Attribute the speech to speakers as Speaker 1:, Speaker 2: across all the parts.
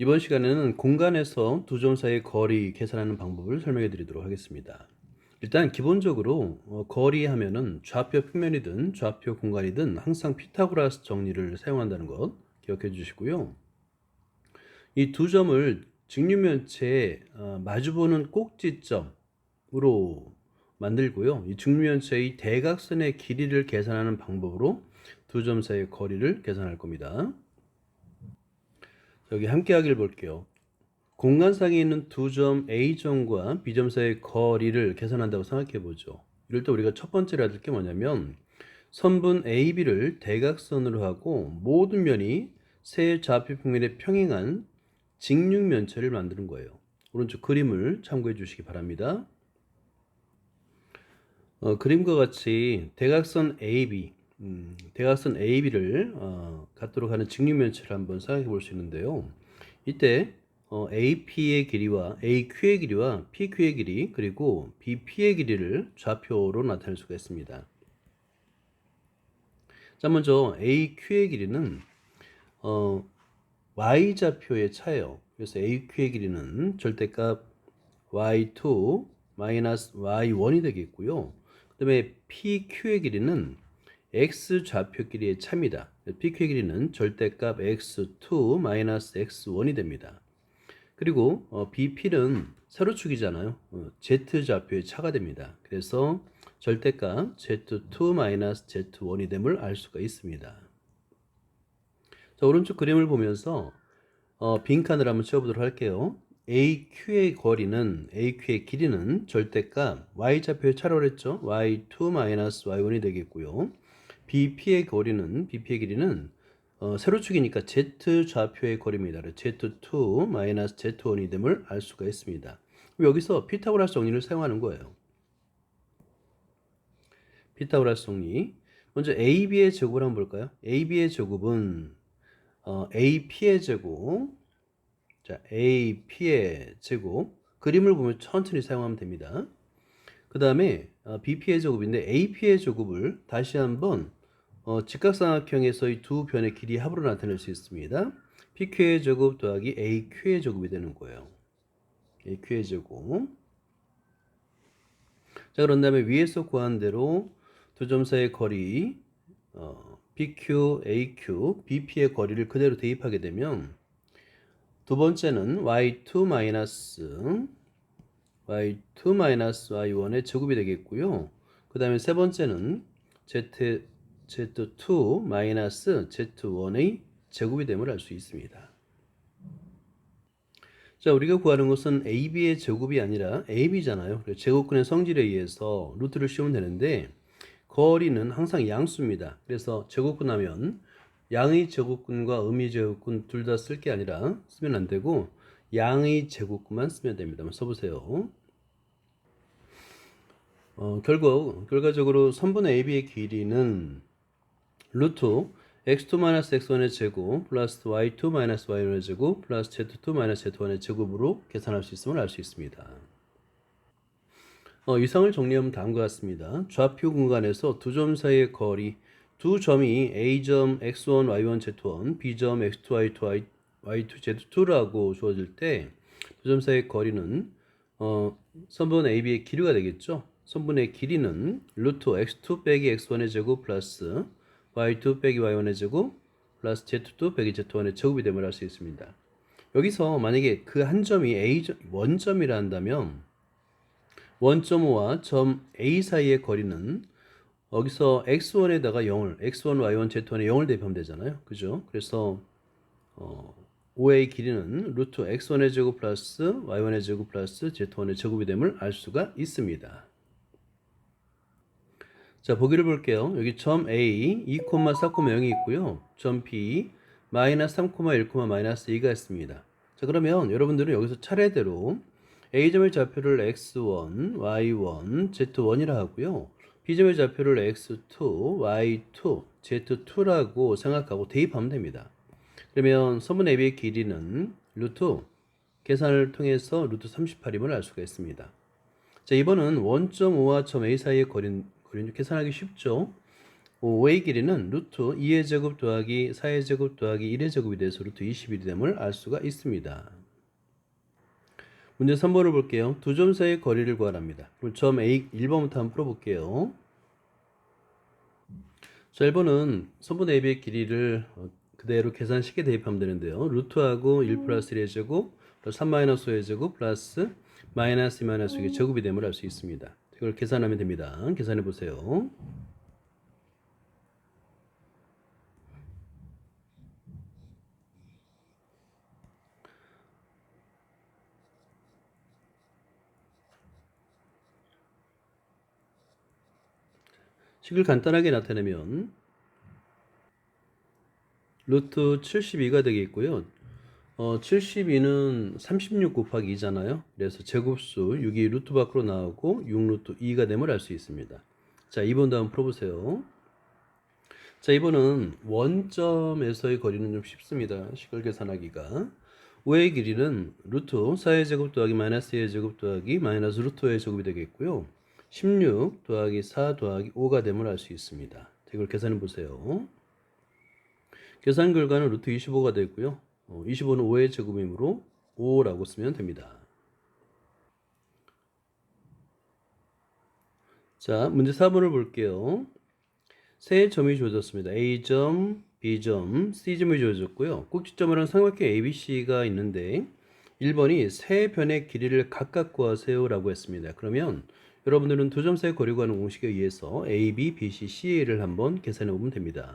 Speaker 1: 이번 시간에는 공간에서 두 점 사이의 거리 계산하는 방법을 설명해 드리도록 하겠습니다. 일단 기본적으로 어, 거리 하면은 좌표 평면이든 좌표 공간이든 항상 피타고라스 정리를 사용한다는 것 기억해 주시고요. 이 두 점을 직류면체에 어, 마주보는 꼭지점으로 만들고요. 이 직류면체의 대각선의 길이를 계산하는 방법으로 두 점 사이의 거리를 계산할 겁니다. 여기 함께 하기를 볼게요. 공간상에 있는 두 점 A점과 B점 사이의 거리를 계산한다고 생각해 보죠. 이럴 때 우리가 첫 번째로 해야 될 게 뭐냐면 선분 AB를 대각선으로 하고 모든 면이 세 좌표 평면에 평행한 직육면체를 만드는 거예요. 오른쪽 그림을 참고해 주시기 바랍니다. 어, 그림과 같이 대각선 AB, 음, 대각선 AB를 어, 갖도록 하는 직육면체를 한번 생각해 볼 수 있는데요. 이때 어, AP의 길이와 AQ의 길이와 PQ의 길이 그리고 BP의 길이를 좌표로 나타낼 수가 있습니다. 자 먼저 AQ의 길이는 어, Y 좌표의 차예요. 그래서 AQ의 길이는 절대값 Y2 마이너스 Y1이 되겠고요. 그 다음에 PQ의 길이는 X 좌표 길이의 차입니다. PQ의 길이는 절대값 X2 마이너스 X1이 됩니다. 그리고 어, BP는 세로축이잖아요. 어, Z 좌표의 차가 됩니다. 그래서 절대값 Z2 마이너스 Z1이 됨을 알 수가 있습니다. 자, 오른쪽 그림을 보면서 어, 빈칸을 한번 채워보도록 할게요. AQ의 거리는 AQ의 길이는 절대값 Y 좌표의 차로 했죠. Y2 마이너스 Y1이 되겠고요. BP의 거리는 BP의 길이는 어, 세로축이니까 Z 좌표의 거리입니다. Z2 마이너스 Z1이 됨을 알 수가 있습니다. 여기서 피타고라스 정리를 사용하는 거예요. 피타고라스 정리. 먼저 AB의 제곱을 한번 볼까요? AB의 제곱은 어, AP의 제곱. 자, AP의 제곱. 그림을 보면 천천히 사용하면 됩니다. 그 다음에 어, BP의 제곱인데 AP의 제곱을 다시 한번 어, 직각삼각형에서의 두 변의 길이 합으로 나타낼 수 있습니다. PQ의 제곱 더하기 AQ의 제곱이 되는 거예요. AQ의 제곱. 자, 그런 다음에 위에서 구한 대로 두 점 사이의 거리 어, PQ, AQ, BP의 거리를 그대로 대입하게 되면 두 번째는 Y2 마이너스 Y2 마이너스 Y1의 제곱이 되겠고요. 그 다음에 세 번째는 Z Z2 마이너스 Z1의 제곱이 됨을 알 수 있습니다. 자, 우리가 구하는 것은 AB의 제곱이 아니라 AB잖아요. 제곱근의 성질에 의해서 루트를 씌우면 되는데 거리는 항상 양수입니다. 그래서 제곱근 하면 양의 제곱근과 음의 제곱근 둘 다 쓸 게 아니라 쓰면 안 되고 양의 제곱근만 쓰면 됩니다. 한번 써보세요. 어, 결국 결과적으로 선분 AB의 길이는 루트 x2 마이너스 x1의 제곱 플러스 y2 마이너스 y1의 제곱 플러스 z2 마이너스 z1의 제곱으로 계산할 수 있음을 알 수 있습니다. 어, 이상을 정리하면 다음과 같습니다. 좌표 공간에서 두 점 사이의 거리 두 점이 A점 x1, y1, z1, B점 x2, y2, y2, z2라고 주어질 때 두 점 사이의 거리는 어, 선분 AB의 길이가 되겠죠. 선분의 길이는 루트 x2 빼기 x1의 제곱 플러스 y2 빼기 y1의 제곱 플러스 z2 빼기 z1의 제곱이 됨을 알 수 있습니다. 여기서 만약에 그 한 점이 A 원점이라 한다면 원점5와 점 A 사이의 거리는 여기서 x1에다가 0을 x1, y1, z1에 0을 대입하면 되잖아요. 그죠? 그래서 어, 5의 길이는 루트 x1의 제곱 플러스 y1의 제곱 플러스 z1의 제곱이 됨을 알 수가 있습니다. 자, 보기를 볼게요. 여기 점 A 2,4,0이 있고요. 점 B 마이너스 3,1, 마이너스 2가 있습니다. 자, 그러면 여러분들은 여기서 차례대로 A점의 좌표를 x1, y1, z1이라 하고요. B점의 좌표를 x2, y2, z2라고 생각하고 대입하면 됩니다. 그러면 선분 AB의 길이는 루트 계산을 통해서 루트 38임을 알 수가 있습니다. 자, 이번은 원점 5와 점 A 사이의 거리 는 그림 계산하기 쉽죠. 5의 길이는 루트 2의 제곱 더하기 4의 제곱 더하기 1의 제곱이 돼서 루트 21이 됨을 알 수가 있습니다. 문제 3번을 볼게요. 두 점 사이의 거리를 구하랍니다. 그럼 점 A 1번부터 한번 풀어볼게요. 자, 1번은 선분 AB의 길이를 어, 그대로 계산식에 대입하면 되는데요. 루트하고 1 플러스 1의 제곱, 플러스 3 마이너스 5의 제곱, 플러스 마이너스 2 마이너스 6의 제곱이 됨을 알 수 있습니다. 이걸 계산하면 됩니다. 계산해 보세요. 식을 간단하게 나타내면 루트 72가 되겠고요. 어, 72는 36 곱하기 2잖아요. 그래서 제곱수 6이 루트 밖으로 나오고 6 루트 2가 됨을 알 수 있습니다. 자, 2번도 한번 풀어보세요. 자, 2번은 원점에서의 거리는 좀 쉽습니다. 식을 계산하기가. 5의 길이는 루트 4의 제곱 더하기 마이너스 2의 제곱 더하기 마이너스 루트 5의 제곱이 되겠고요. 16 더하기 4 더하기 5가 됨을 알 수 있습니다. 이걸 계산해 보세요. 계산 결과는 루트 25가 되고요. 어, 25는 5의 제곱이므로 5라고 쓰면 됩니다. 자, 문제 4번을 볼게요. 세 점이 주어졌습니다. A점, B점, C점이 주어졌고요. 꼭지점이랑 삼각형 ABC가 있는데 1번이 세 변의 길이를 각각 구하세요 라고 했습니다. 그러면 여러분들은 두 점 사이 거리 구하는 공식에 의해서 A, B, B, C, C를 한번 계산해 보면 됩니다.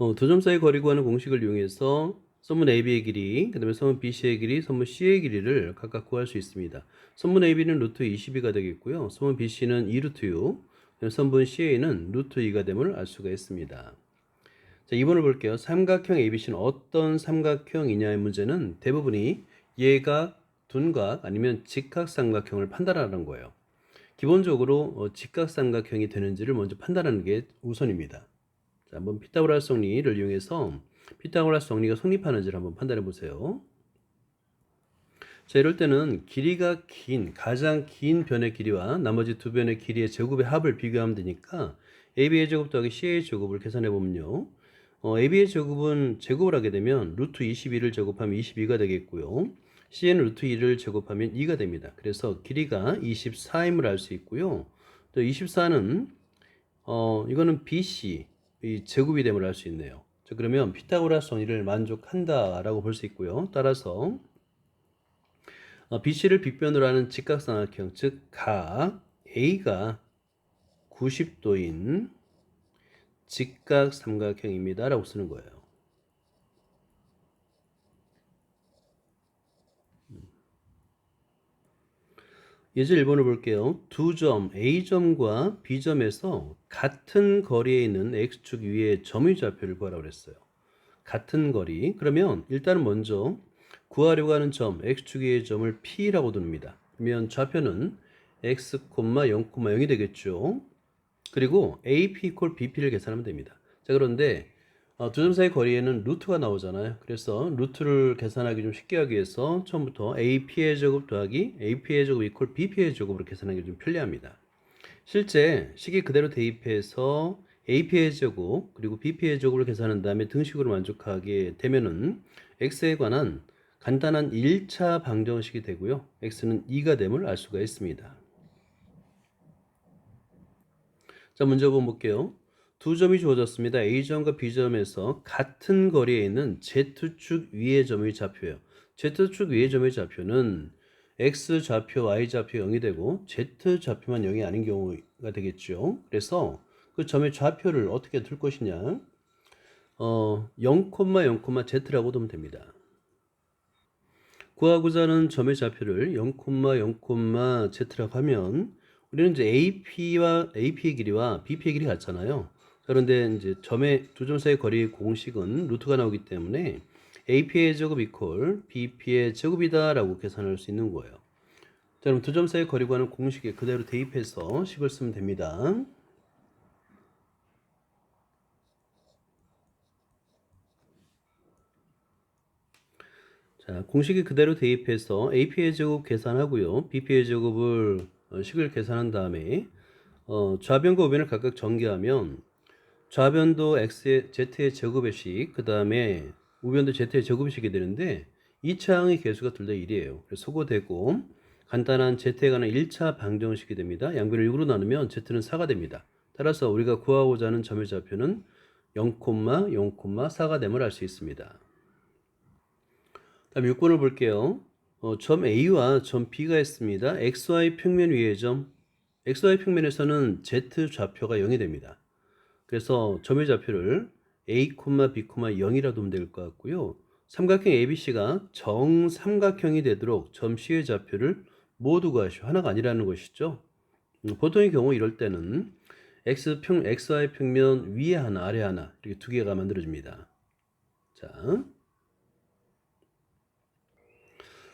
Speaker 1: 어, 두 점 사이 거리 구하는 공식을 이용해서 선문 AB의 길이, 그 다음에 선문 BC의 길이, 선문 C의 길이를 각각 구할 수 있습니다. 선문 AB는 루트 22가 되겠고요. 선문 BC는 2루트 6, 선분 CA는 루트 2가 됨을 알 수가 있습니다. 자, 2번을 볼게요. 삼각형 ABC는 어떤 삼각형이냐의 문제는 대부분이 얘가 둔각 아니면 직각삼각형을 판단하는 거예요. 기본적으로 어, 직각삼각형이 되는지를 먼저 판단하는 게 우선입니다. 자, 한번 피타고라스 정리를 이용해서 피타고라스 정리가 성립하는지를 한번 판단해 보세요. 자, 이럴 때는 길이가 긴, 가장 긴 변의 길이와 나머지 두 변의 길이의 제곱의 합을 비교하면 되니까 AB의 제곱 더하기 CA의 제곱을 계산해 보면요. 어, AB의 제곱은 제곱을 하게 되면 루트 22를 제곱하면 22가 되겠고요. C는 루트 2를 제곱하면 2가 됩니다. 그래서 길이가 24임을 알 수 있고요. 또 24는 어, 이거는 BC 이 제곱이 됨을 알 수 있네요. 자, 그러면 피타고라스 정리를 만족한다라고 볼 수 있고요. 따라서 어, BC를 빗변으로 하는 직각삼각형, 즉 각 A가 90도인 직각삼각형입니다라고 쓰는 거예요. 예제 1번을 볼게요. 두 점 A점과 B점에서 같은 거리에 있는 X축 위에 점의 좌표를 구하라고 그랬어요. 같은 거리. 그러면 일단은 먼저 구하려고 하는 점 X축 위의 점을 P라고 두릅니다. 그러면 좌표는 X, 0,0이 되겠죠. 그리고 AP 이퀄 BP를 계산하면 됩니다. 자, 그런데 어, 두점 사이 거리에는 루트가 나오잖아요. 그래서 루트를 계산하기 좀 쉽게 하기 위해서 처음부터 AP의 제곱 더하기 AP의 제곱 이퀄 BP의 제곱으로 계산하기 좀 편리합니다. 실제 식이 그대로 대입해서 AP의 제곱 그리고 BP의 제곱을 계산한 다음에 등식으로 만족하게 되면은 X에 관한 간단한 1차 방정식이 되고요. X는 2가 됨을 알 수가 있습니다. 자, 문제 한번 볼게요. 두 점이 주어졌습니다. A점과 B점에서 같은 거리에 있는 Z축 위의 점의 좌표예요. Z축 위의 점의 좌표는 X 좌표, Y 좌표 0이 되고 Z 좌표만 0이 아닌 경우가 되겠죠. 그래서 그 점의 좌표를 어떻게 둘 것이냐? 어, 0,0,Z라고 두면 됩니다. 구하고자 하는 점의 좌표를 0,0,Z라고 하면 우리는 이제 AP와 AP의 길이와 BP의 길이 같잖아요. 그런데 이제 점의 두 점 사이 거리 공식은 루트가 나오기 때문에 AP의 제곱 이퀄 BP의 제곱이다라고 계산할 수 있는 거예요. 자, 그럼 두 점 사이 거리 구하는 공식에 그대로 대입해서 식을 쓰면 됩니다. 자, 공식에 그대로 대입해서 AP의 제곱 계산하고요. BP의 제곱을 어, 식을 계산한 다음에 어, 좌변과 우변을 각각 전개하면 좌변도 x의 z의 제곱의 식 그 다음에 우변도 z의 제곱의 식이 되는데 이 차항의 개수가 둘 다 1이에요. 그래서 소거되고 간단한 z에 관한 1차 방정식이 됩니다. 양변을 6으로 나누면 z는 4가 됩니다. 따라서 우리가 구하고자 하는 점의 좌표는 0, 0,4가 됨을 알 수 있습니다. 다음 6번을 볼게요. 어, 점 A와 점 B가 있습니다. XY 평면 위의 점 XY 평면에서는 Z 좌표가 0이 됩니다. 그래서 점의 좌표를 A, B, 0이라 두면 될 것 같고요. 삼각형 ABC가 정삼각형이 되도록 점 C의 좌표를 모두 구하시오. 하나가 아니라는 것이죠. 음, 보통의 경우 이럴 때는 X 평, XY 평면 위에 하나, 아래 하나 이렇게 두 개가 만들어집니다. 자,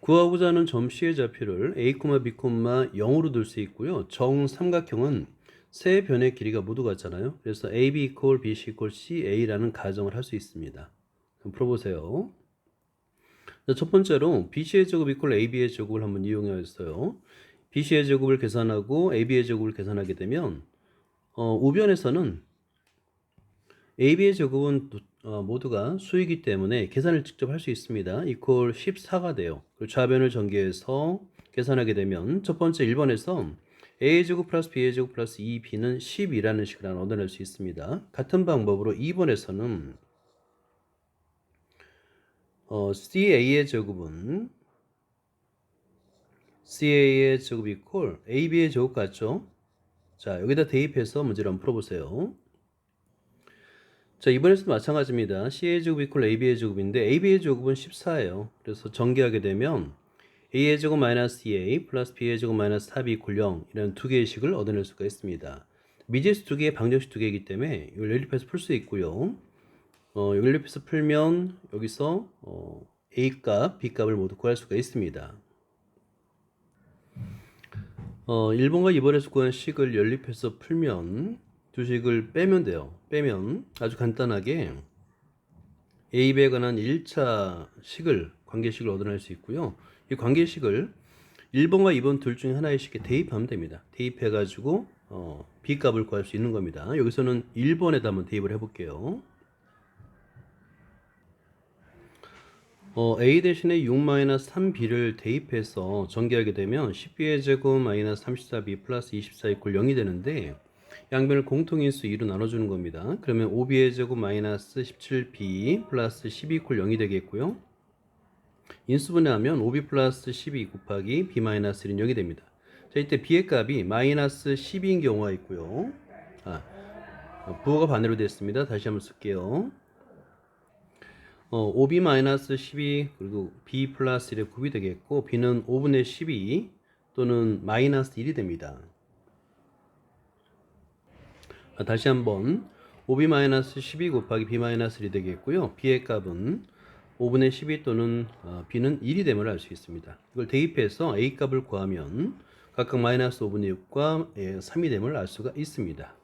Speaker 1: 구하고자 하는 점 C의 좌표를 A, B, 0으로 둘 수 있고요. 정삼각형은 세 변의 길이가 모두 같잖아요. 그래서 AB equal BC equal CA라는 가정을 할 수 있습니다. 그럼 풀어보세요. 자, 첫 번째로 BC의 제곱 equal AB의 제곱을 한번 이용하였어요. BC의 제곱을 계산하고 AB의 제곱을 계산하게 되면 어, 우변에서는 AB의 제곱은 어, 모두가 수이기 때문에 계산을 직접 할 수 있습니다. equal 14가 돼요. 그리고 좌변을 전개해서 계산하게 되면 첫 번째 1번에서 a의 제곱 플러스 b의 제곱 플러스 2b는 12라는 식을 얻어낼 수 있습니다. 같은 방법으로 2번에서는 어, ca의 제곱은 ca의 제곱 이퀄 ab의 제곱 같죠? 자 여기다 대입해서 문제를 한번 풀어보세요. 자 이번에서도 마찬가지입니다. ca의 제곱 이퀄 ab의 제곱인데 ab의 제곱은 14예요. 그래서 전개하게 되면 a의 제곱 마이너스 2a 플러스 b의 제곱 마이너스 4b 이퀄 0 이런 두 개의 식을 얻어낼 수가 있습니다. 미지수 두 개, 방정식 두 개이기 때문에 이걸 연립해서 풀 수 있고요. 어, 연립해서 풀면 여기서 어, a 값, b 값을 모두 구할 수가 있습니다. 어, 1번과 2번에서 구한 식을 연립해서 풀면 두 식을 빼면 돼요. 빼면 아주 간단하게 a, b에 관한 1차 식을 관계식을 얻어낼 수 있고요. 이 관계식을 1번과 2번 둘 중에 식에 대입하면 됩니다. 대입해 가지고 어, b 값을 구할 수 있는 겁니다. 여기서는 1번에다 한번 대입을 해 볼게요. 어, a 대신에 6-3b를 대입해서 전개하게 되면 10b의 제곱 마이너스 34b 플러스 24 이퀄 0이 되는데 양변을 공통인수 2로 나눠주는 겁니다. 그러면 5b의 제곱 마이너스 17b 플러스 12 이퀄 0이 되겠고요. 인수분해하면 5b 플러스 12 곱하기 b 마이너스 1은 0이 됩니다. 자 이때 b의 값이 마이너스 12인 경우가 있고요. 아, 부호가 반대로 됐습니다. 다시 한번 쓸게요. 어, 5b 마이너스 12 그리고 b 플러스 1의 곱이 되겠고 b는 5분의 12 또는 마이너스 1이 됩니다. 아, 다시 한번 5b 마이너스 12 곱하기 b 마이너스 1이 되겠고요. b의 값은 5분의 12 또는 어, b는 1이 됨을 알 수 있습니다. 이걸 대입해서 a 값을 구하면 각각 마이너스 5분의 6과 3이 됨을 알 수가 있습니다.